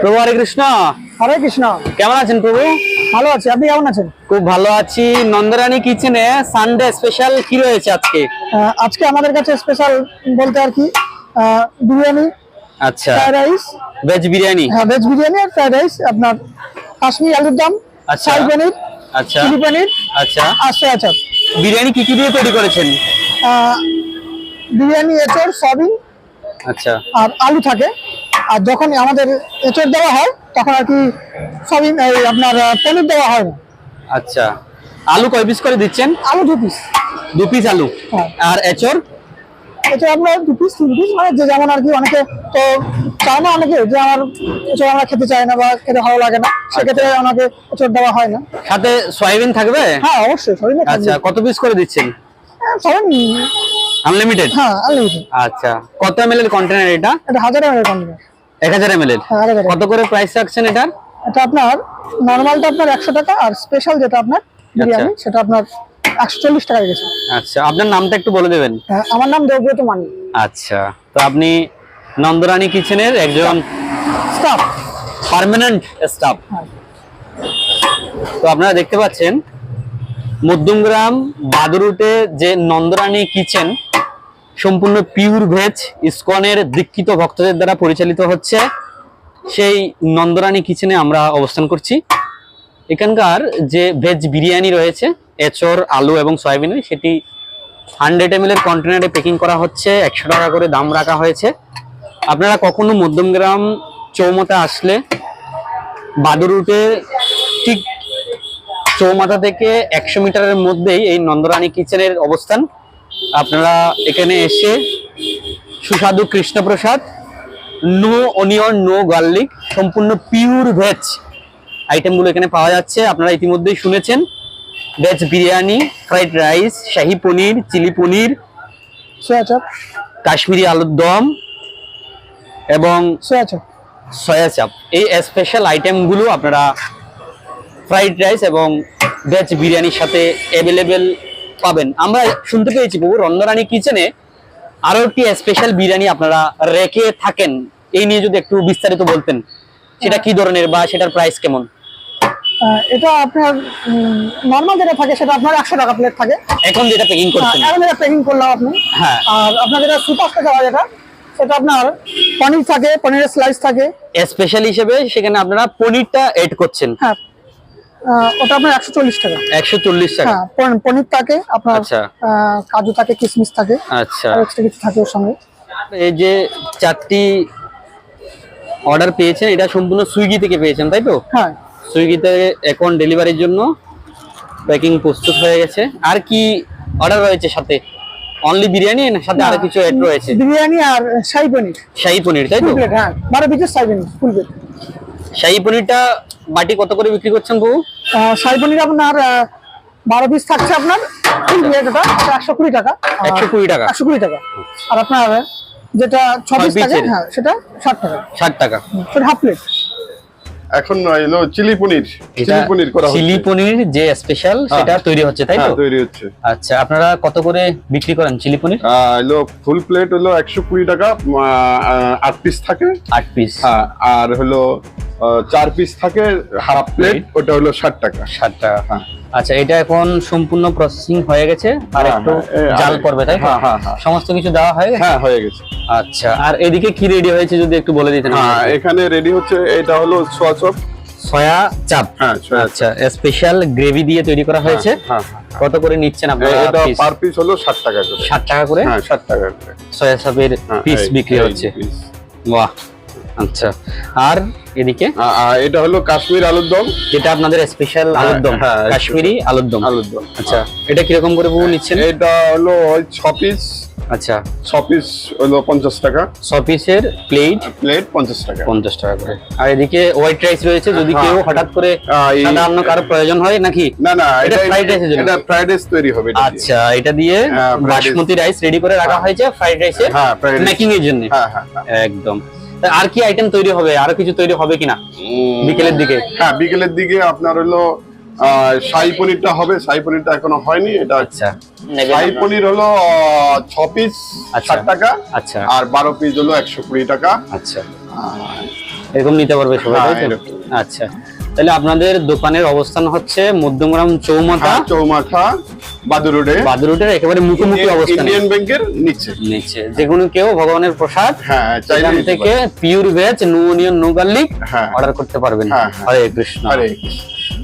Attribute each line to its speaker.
Speaker 1: প্রভু হরে কৃষ্ণ।
Speaker 2: হরে কৃষ্ণ।
Speaker 1: কেমন আছেন প্রভু?
Speaker 2: ভালো আছি। আপনি কেমন আছেন?
Speaker 1: খুব ভালো আছি। নন্দরানী কিচেনে সানডে স্পেশাল কি রয়েছে আজকে?
Speaker 2: আজকে আমাদের কাছে স্পেশাল বলতে আর কি বিরিয়ানি
Speaker 1: আচ্ছা।
Speaker 2: Fried rice
Speaker 1: veg biryani?
Speaker 2: হ্যাঁ ভেজ বিরিয়ানি আর ফ্রাইড রাইস আপনার কাশ্মীর আলুর দম
Speaker 1: আচ্ছা।
Speaker 2: পনির
Speaker 1: আচ্ছা।
Speaker 2: চিলি পনির
Speaker 1: আচ্ছা।
Speaker 2: সয়া চাপ
Speaker 1: বিরিয়ানি কি কি দিয়ে তৈরি করেছেন?
Speaker 2: বিরিয়ানি এঁচড় সয়াবিন
Speaker 1: আচ্ছা।
Speaker 2: আর আলু থাকে। আর যখন আমাদের এঁচড় দেওয়া হয় তখন আর কি সয়াবিন এই আপনার পনির দেওয়া হয় না।
Speaker 1: আচ্ছা। আলু কয় পিস করে দিচ্ছেন?
Speaker 2: আলু দু পিস
Speaker 1: দু পিস আলু।
Speaker 2: হ্যাঁ।
Speaker 1: আর
Speaker 2: এটা আমরা দু পিস তিন পিস মানে যে যেমন আর কি অনেকে তো চায় না অনেকে যে আমার এসব আমরা খেতে চায় না বা খেতে ভালো লাগে না সেক্ষেত্রে ওনাকে এসব দেওয়া হয় না।
Speaker 1: সাথে সয়াবিন থাকবে?
Speaker 2: হ্যাঁ অবশ্যই সবাই
Speaker 1: আচ্ছা কত পিস করে দিচ্ছেন?
Speaker 2: সবাই
Speaker 1: আনলিমিটেড
Speaker 2: হ্যাঁ আনলিমিটেড
Speaker 1: আচ্ছা। কত এম এর কন্টেনার এটা?
Speaker 2: এটা হাজার এমএল কন্টেনার
Speaker 1: এক হাজার এম এর?
Speaker 2: হ্যাঁ
Speaker 1: কত করে প্রাইস রাখছেন এটার?
Speaker 2: এটা আপনার নর্মালটা আপনার একশো টাকা আর স্পেশাল যেটা আপনার বিরিয়ানি সেটা আপনার একশো চল্লিশ টাকা গেছে
Speaker 1: আচ্ছা আপনার নামটা একটু বলে দেবেন।
Speaker 2: হ্যাঁ, আমার নাম দেবব্রত মানি।
Speaker 1: আচ্ছা তো আপনি নন্দরানী কিচেনের একজন
Speaker 2: স্টাফ।
Speaker 1: Permanent staff.
Speaker 2: হ্যাঁ।
Speaker 1: তো আপনারা দেখতে পাচ্ছেন মধ্যমগ্রাম বাদুরুটে যে নন্দরানী কিচেন সম্পূর্ণ পিওর ভেজ ইস্কনের দীক্ষিত ভক্তদের দ্বারা পরিচালিত হচ্ছে সেই নন্দরানী কিচেনে আমরা অবস্থান করছি। এখানকার যে ভেজ বিরিয়ানি রয়েছে এচর আলু এবং সয়াবিনের সেটি হান্ড্রেড এম এর কন্টেনারে প্যাকিং করা হচ্ছে, একশো টাকা করে দাম রাখা হয়েছে। আপনারা কখনো মধ্যমগ্রাম চৌমাথা আসলে বাদুরুটে ঠিক চৌমাথা থেকে একশো মিটারের মধ্যেই এই নন্দরানী কিচেনের অবস্থান আপনারা এখানে এসে সুস্বাদু Krishnaprasad no onion no garlic সম্পূর্ণ পিওর ভেজ আইটেমগুলো এখানে পাওয়া যাচ্ছে। আপনারা ইতিমধ্যেই শুনেছেন veg biryani fried rice shahi paneer chilli paneer
Speaker 2: soya chaap
Speaker 1: Kashmiri আলুর দম এবং
Speaker 2: সোয়া চাপ
Speaker 1: সয়া চাপ এই স্পেশাল আইটেমগুলো আপনারা ফ্রাইড রাইস এবং ভেজ বিরিয়ানির সাথে অ্যাভেলেবেল পাবেন। আমরা শুনতে পেয়েছি বহু রন্ধরানী কিচেনে আরও একটি স্পেশাল বিরিয়ানি আপনারা রেখে থাকেন। এই নিয়ে যদি একটু বিস্তারিত বলতেন সেটা কি ধরনের বা সেটার প্রাইস কেমন?
Speaker 2: এটা আপনার নর্মাল যেটা থাকে সেটা আপনার একশো টাকা প্লেট থাকে।
Speaker 1: এখন যেটা প্যাকিং করছেন।
Speaker 2: এখন এটা প্যাকিং করলাম আপনি।
Speaker 1: হ্যাঁ।
Speaker 2: আর আপনার যেটা সুপার স্পেশাল যেটা সেটা আপনার পনির থাকে পনিরের স্লাইস থাকে।
Speaker 1: স্পেশাল হিসেবে সেখানে আপনারা পনিরটা এড করছেন।
Speaker 2: হ্যাঁ ওটা আপনার একশো চল্লিশ টাকা।
Speaker 1: একশো চল্লিশ টাকা?
Speaker 2: হ্যাঁ পনির থাকে আপনার
Speaker 1: আচ্ছা।
Speaker 2: কাজু থাকে কিশমিশ থাকে।
Speaker 1: আচ্ছা।
Speaker 2: এক্সট্রা কিছু থাকে ওর সঙ্গে।
Speaker 1: এই যে চারটি অর্ডার পেয়েছেন এটা সম্পূর্ণ সুইগি থেকে পেয়েছেন তাই তো?
Speaker 2: হ্যাঁ।
Speaker 1: সুইগিতে এখন ডেলিভারির জন্য প্যাকিং প্রস্তুত হয়ে গেছে। আর কি অর্ডার রয়েছে সাথে? অনলি বিরিয়ানি না সাথে আরও কিছু অ্যাড রয়েছে?
Speaker 2: বিরিয়ানি আর শাহি পনির।
Speaker 1: শাহী পনির তাই তো?
Speaker 2: হ্যাঁ বারো পিসের শাহি পনির ফুল প্লেট
Speaker 1: শাহী পনিরটা বাটি কত করে বিক্রি করছেন বউ?
Speaker 2: শাহি পনির আপনার বারো পিস থাকছে আপনার একশো কুড়ি টাকা।
Speaker 1: একশো কুড়ি টাকা?
Speaker 2: একশো কুড়ি টাকা। আর আপনার যেটা ছ পিস থাকে
Speaker 1: পিসের?
Speaker 2: হ্যাঁ সেটা ষাট টাকা।
Speaker 1: ষাট টাকা।
Speaker 2: সেটা হাফ প্লেট
Speaker 3: এখন এলো চিলি পনির। চিলি পনির করা
Speaker 1: চিলি পনির যে স্পেশাল
Speaker 3: হ্যাঁ।
Speaker 1: সেটা তৈরি হচ্ছে তাই তো?
Speaker 3: হ্যাঁ, তৈরি হচ্ছে।
Speaker 1: আচ্ছা আপনারা কত করে বিক্রি করেন চিলি পনির?
Speaker 3: এলো ফুল প্লেট হলো একশো কুড়ি টাকা আহ, আহ, আট পিস থাকে।
Speaker 1: আট পিস
Speaker 3: হ্যাঁ আর হলো চার পিস থাকে হাফ প্লেট ওটা হলো ষাট টাকা।
Speaker 1: ষাট টাকা
Speaker 3: হ্যাঁ।
Speaker 1: আচ্ছা এটা এখন সম্পূর্ণ প্রসেসিং হয়ে গেছে আর
Speaker 3: হ্যাঁ,
Speaker 1: একটু
Speaker 3: হ্যাঁ,
Speaker 1: জাল করবে তাই
Speaker 3: হ্যাঁ, হ্যাঁ, হ্যাঁ।
Speaker 1: সমস্ত কিছু দেওয়া হয়ে গেছে?
Speaker 3: হ্যাঁ হয়ে গেছে।
Speaker 1: আচ্ছা আর এদিকে কি রেডি হয়েছে যদি একটু বলে দিতেন
Speaker 3: হ্যাঁ এখানে রেডি হচ্ছে এটা হলো সোয়া চপ
Speaker 1: সয়া চাপ।
Speaker 3: হ্যাঁ
Speaker 1: আচ্ছা স্পেশাল গ্রেভি দিয়ে তৈরি করা হয়েছে।
Speaker 3: হ্যাঁ হ্যাঁ।
Speaker 1: কত করে নিচ্ছেন আপনারা
Speaker 3: এটা পার পিস হলো ষাট টাকা করে।
Speaker 1: ষাট টাকা করে?
Speaker 3: হ্যাঁ ষাট টাকা করে।
Speaker 1: সয়া চাপের পিস বিক্রি হচ্ছে। বাহ। আচ্ছা আর এদিকে?
Speaker 3: এটা হলো কাশ্মীর আলুর দম।
Speaker 1: যেটা আপনাদের স্পেশাল
Speaker 3: হ্যাঁ,
Speaker 1: আলুর দম
Speaker 3: হ্যাঁ,
Speaker 1: কাশ্মীরি আলুর দম।
Speaker 3: আলুর দম
Speaker 1: আচ্ছা এটা কীরকম করে বহু নিচ্ছেন?
Speaker 3: এটা হলো ওই ছ পিস
Speaker 1: আচ্ছা।
Speaker 3: ছ পিস হলো পঞ্চাশ টাকা।
Speaker 1: ছ পিসের প্লেট
Speaker 3: প্লেট পঞ্চাশ টাকা।
Speaker 1: পঞ্চাশ টাকা করে। আর এদিকে হোয়াইট রাইস রয়েছে যদি
Speaker 3: হ্যাঁ।
Speaker 1: কেউ হঠাৎ করে সাধারণ কারও প্রয়োজন হয় নাকি?
Speaker 3: না না
Speaker 1: এটা rice এর
Speaker 3: এটা ফ্রাইড রাইস তৈরি হবে
Speaker 1: আচ্ছা এটা দিয়ে
Speaker 3: হ্যাঁ।
Speaker 1: বাসমতি রাইস রেডি করে রাখা
Speaker 3: হ্যাঁ।
Speaker 1: হয়েছে ফ্রাইড রাইসের
Speaker 3: হ্যাঁ ফ্রাইড
Speaker 1: মেকিং এর জন্য।
Speaker 3: হ্যাঁ হ্যাঁ হ্যাঁ।
Speaker 1: একদম। আর কি আইটেম তৈরি হবে? আর কিছু তৈরি হবে কিনা? বিকেলের দিকে।
Speaker 3: হ্যাঁ বিকেলের দিকে আপনার হলো শাহী পনিরটা হবে। শাহী পনিরটা এখনও হয়নি। এটা
Speaker 1: আচ্ছা।
Speaker 3: শাহী পনির হলো ছ পিস
Speaker 1: আচ্ছা।
Speaker 3: ষাট টাকা।
Speaker 1: আচ্ছা।
Speaker 3: আর বারো পিস হলো একশো কুড়ি টাকা।
Speaker 1: আচ্ছা। এরকম নিতে পারবে সবাই
Speaker 3: হ্যাঁ?
Speaker 1: আচ্ছা। তাহলে আপনাদের দোকানের অবস্থান হচ্ছে মধ্যমগ্রাম চৌমাথা।
Speaker 3: হ্যাঁ, চৌমাথা রোডে।
Speaker 1: একেবারে মুখোমুখি অবস্থান।
Speaker 3: ইন্ডিয়ান ব্যাংকের নিচে।
Speaker 1: নিচ্ছে যে কোনো কেউ ভগবানের প্রসাদ
Speaker 3: হ্যাঁ
Speaker 1: এখান থেকে। Pure veg no onion no garlic. Order করতে পারবেন।
Speaker 3: হ্যাঁ, হ্যাঁ।
Speaker 1: হরে কৃষ্ণ।
Speaker 3: হরে কৃষ্ণ।